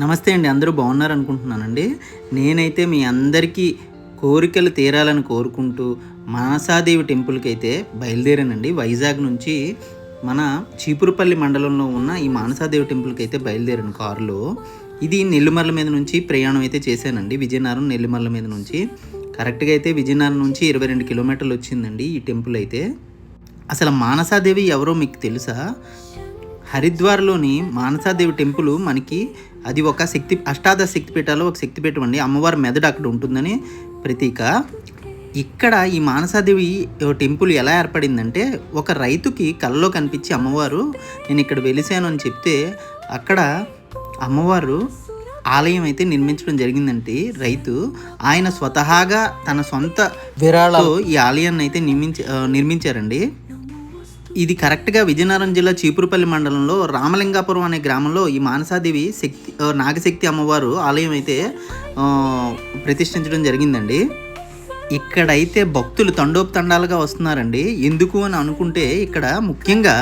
నమస్తే అండి అందరూ బాగున్నారు అనుకుంటున్నానండి నేనైతే మీ అందరికీ కోరికలు తీరాలని కోరుకుంటూ మానసాదేవి టెంపుల్కి అయితే బయలుదేరానండి. వైజాగ్ నుంచి మన చీపురుపల్లి మండలంలో ఉన్న ఈ మానసాదేవి టెంపుల్కి అయితే బయలుదేరాను కారులో. ఇది నెల్లిమర్ల మీద నుంచి ప్రయాణం అయితే చేశానండి. విజయనగరం నెల్లిమర్ల మీద నుంచి. కరెక్ట్గా అయితే విజయనగరం నుంచి ఇరవై రెండు కిలోమీటర్లు వచ్చిందండి ఈ టెంపుల్ అయితే. అసలు మానసాదేవి ఎవరో మీకు తెలుసా? హరిద్వార్లోని మానసాదేవి టెంపుల్ మనకి అది ఒక శక్తి అష్టాదశ శక్తిపీఠాల్లో ఒక శక్తిపీఠం అండి. అమ్మవారి మెదడు అక్కడ ఉంటుందని ప్రతీక. ఇక్కడ ఈ మానసాదేవి టెంపుల్ ఎలా ఏర్పడిందంటే ఒక రైతుకి కళ్ళలో కనిపించి అమ్మవారు నేను ఇక్కడ వెలిసాను అని చెప్తే అక్కడ అమ్మవారు ఆలయం అయితే నిర్మించడం జరిగిందంటే రైతు ఆయన స్వతహాగా తన సొంత విరాళాలు. ఈ ఆలయాన్ని అయితే నిర్మించ నిర్మించారండి. ఇది కరెక్ట్గా విజయనగరం జిల్లా చీపురుపల్లి మండలంలో రామలింగాపురం అనే గ్రామంలో ఈ మానసాదేవి శక్తి నాగశక్తి అమ్మవారు ఆలయం అయితే ప్రతిష్ఠించడం జరిగిందండి. ఇక్కడైతే భక్తులు తండోపతండాలుగా వస్తున్నారండి. ఎందుకు అని అనుకుంటే ఇక్కడ ముఖ్యంగా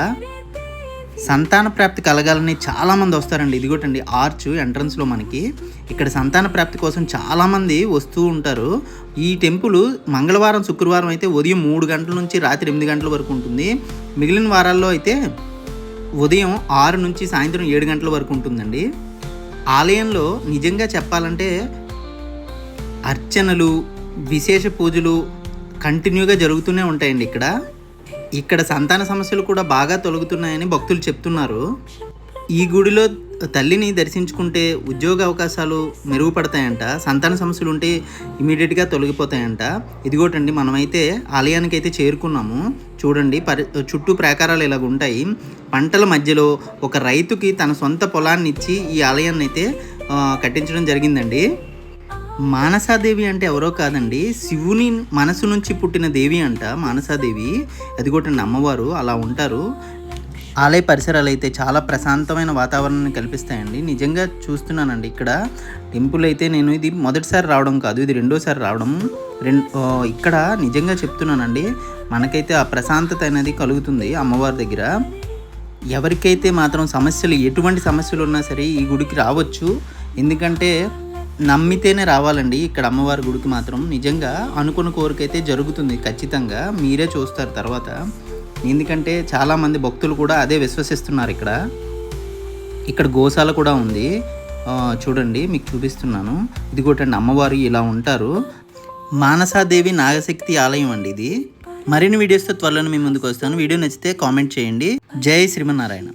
సంతాన ప్రాప్తి కలగాలని చాలామంది వస్తారండి. ఇదిగోటండి ఆర్చ్ ఎంట్రన్స్లో మనకి. ఇక్కడ సంతాన ప్రాప్తి కోసం చాలామంది వస్తూ ఉంటారు. ఈ టెంపుల్ మంగళవారం శుక్రవారం అయితే ఉదయం మూడు గంటల నుంచి రాత్రి ఎనిమిది గంటల వరకు ఉంటుంది. మిగిలిన వారాల్లో అయితే ఉదయం ఆరు నుంచి సాయంత్రం ఏడు గంటల వరకు ఉంటుందండి. ఆలయంలో నిజంగా చెప్పాలంటే అర్చనలు విశేష పూజలు కంటిన్యూగా జరుగుతూనే ఉంటాయండి ఇక్కడ. ఇక్కడ సంతాన సమస్యలు కూడా బాగా తొలగుతున్నాయని భక్తులు చెప్తున్నారు. ఈ గుడిలో తల్లిని దర్శించుకుంటే ఉద్యోగ అవకాశాలు మెరుగుపడతాయంట సంతాన సమస్యలు ఉంటే ఇమీడియట్గా తొలగిపోతాయంట. ఇదిగోటండి మనమైతే ఆలయానికి అయితే చేరుకున్నాము. చూడండి పరి చుట్టూ ప్రాకారాలు ఇలాగ ఉంటాయి. పంటల మధ్యలో ఒక రైతుకి తన సొంత పొలాన్ని ఇచ్చి ఈ ఆలయాన్ని అయితే కట్టించడం జరిగిందండి. మానసాదేవి అంటే ఎవరో కాదండి. శివుని మనసు నుంచి పుట్టిన దేవి అంట మానసాదేవి. అది కూడా అమ్మవారు అలా ఉంటారు. ఆలయ పరిసరాలు అయితే చాలా ప్రశాంతమైన వాతావరణాన్ని కల్పిస్తాయండి. నిజంగా చూస్తున్నానండి ఇక్కడ. టెంపుల్ అయితే నేను ఇది మొదటిసారి రావడం కాదు ఇది రెండోసారి రావడం. రెండు ఇక్కడ నిజంగా చెప్తున్నానండి మనకైతే ఆ ప్రశాంతత అనేది కలుగుతుంది అమ్మవారి దగ్గర. ఎవరికైతే మాత్రం సమస్యలు ఎటువంటి సమస్యలు ఉన్నా సరే ఈ గుడికి రావచ్చు. ఎందుకంటే నమ్మితేనే రావాలండి. ఇక్కడ అమ్మవారి గుడికి మాత్రం నిజంగా అనుకున్న కోరికైతే జరుగుతుంది ఖచ్చితంగా. మీరే చూస్తారు తర్వాత. ఎందుకంటే చాలామంది భక్తులు కూడా అదే విశ్వసిస్తున్నారు ఇక్కడ. ఇక్కడ గోశాల కూడా ఉంది. చూడండి మీకు చూపిస్తున్నాను. ఇది కొట్టండి అమ్మవారు ఇలా ఉంటారు. మానసాదేవి నాగశక్తి ఆలయం అండి ఇది. మరిన్ని వీడియోస్తో త్వరలో మీ ముందుకు వస్తాను. వీడియో నచ్చితే కామెంట్ చేయండి. జై శ్రీమన్నారాయణ.